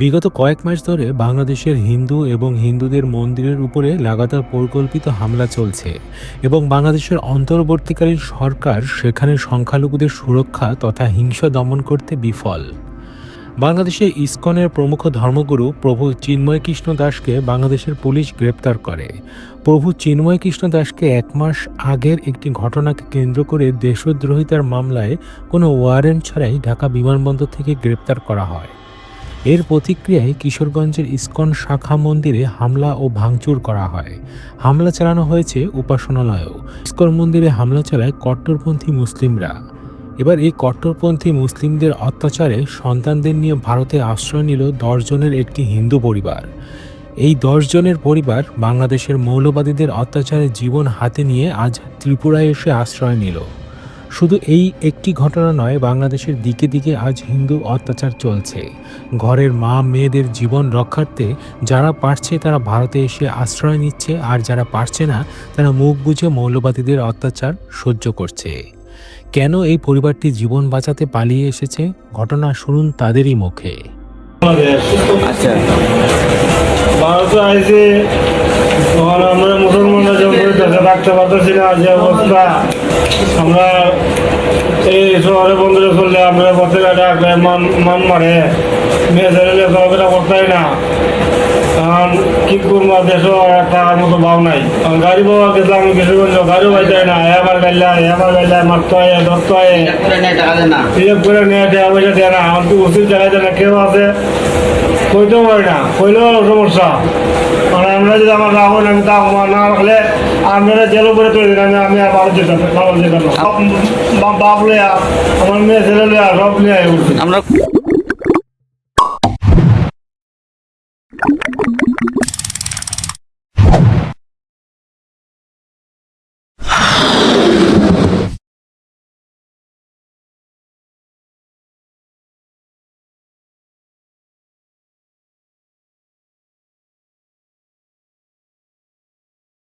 বিগত কয়েক মাস ধরে বাংলাদেশের হিন্দু এবং হিন্দুদের মন্দিরের উপরে লাগাতার পরিকল্পিত হামলা চলছে এবং বাংলাদেশের অন্তর্বর্তীকালীন সরকার সেখানে সংখ্যালঘুদের সুরক্ষা তথা হিংসা দমন করতে বিফল। বাংলাদেশে ইসকনের প্রমুখ ধর্মগুরু প্রভু চিন্ময় কৃষ্ণ দাসকে বাংলাদেশের পুলিশ গ্রেপ্তার করে। প্রভু চিন্ময় কৃষ্ণ দাসকে এক মাস আগের একটি ঘটনাকে কেন্দ্র করে দেশদ্রোহিতার মামলায় কোনো ওয়ারেন্ট ছাড়াই ঢাকা বিমানবন্দর থেকে গ্রেপ্তার করা হয়। এর প্রতিক্রিয়ায় কিশোরগঞ্জের ইস্কন শাখা মন্দিরে হামলা ও ভাঙচুর করা হয়। হামলা চালানো হয়েছে উপাসনালয়েও। ইস্কন মন্দিরে হামলা চালায় কট্টরপন্থী মুসলিমরা। এবার এই কট্টরপন্থী মুসলিমদের অত্যাচারে সন্তানদের নিয়ে ভারতে আশ্রয় নিল দশজনের একটি হিন্দু পরিবার। এই দশজনের পরিবার বাংলাদেশের মৌলবাদীদের অত্যাচারে জীবন হাতে নিয়ে আজ ত্রিপুরায় এসে আশ্রয় নিল। শুধু এই একটি ঘটনা নয় বাংলাদেশের দিকে দিকে আজ হিন্দু অত্যাচার চলছে। ঘরের মা মেয়েদের জীবন রক্ষার্থে যারা পারছে তারা ভারতে এসে আশ্রয় নিচ্ছে আর যারা পারছে না তারা মুখ বুঝে মৌলবাদীদের অত্যাচার সহ্য করছে। কেন এই পরিবারটি জীবন বাঁচাতে পালিয়ে এসেছে? ঘটনা শুনুন তাদেরই মুখে। আচ্ছা। ভারতে থাকতে পারতেছি না যে অবস্থা আমরা এই শহরে বন্ধুরে চললে আমরা পথে ডাকলে মান মান মারে। মেয়ে ছেলে চলাফেরা করতেই না। এখন কি করব দেশও টাকার মতো ভাও নাই। এখন গাড়ি পাওয়া গেছিলাম আমি কিশোরগঞ্জ গাড়িও পাইতে না। এবার গাইলা এবার গাইলা মারতে হয় ধরতে হয়। না। করে নিয়ে দেওয়া পয়সা দেয় না। আমার তো উচিত জায়গায় না। কেউ আছে কইতেও পারি না। কইলেও সমস্যা। মানে আমরা যদি আমার রাখো না আমি তা আমার না রাখলে আপনারা জেলো করে তুলে দিন, আমি আর বারো যেতাম বারো যেতাম বাপ লয়া আমার মেয়ে ছেলে লয়া সব লয়া আমরা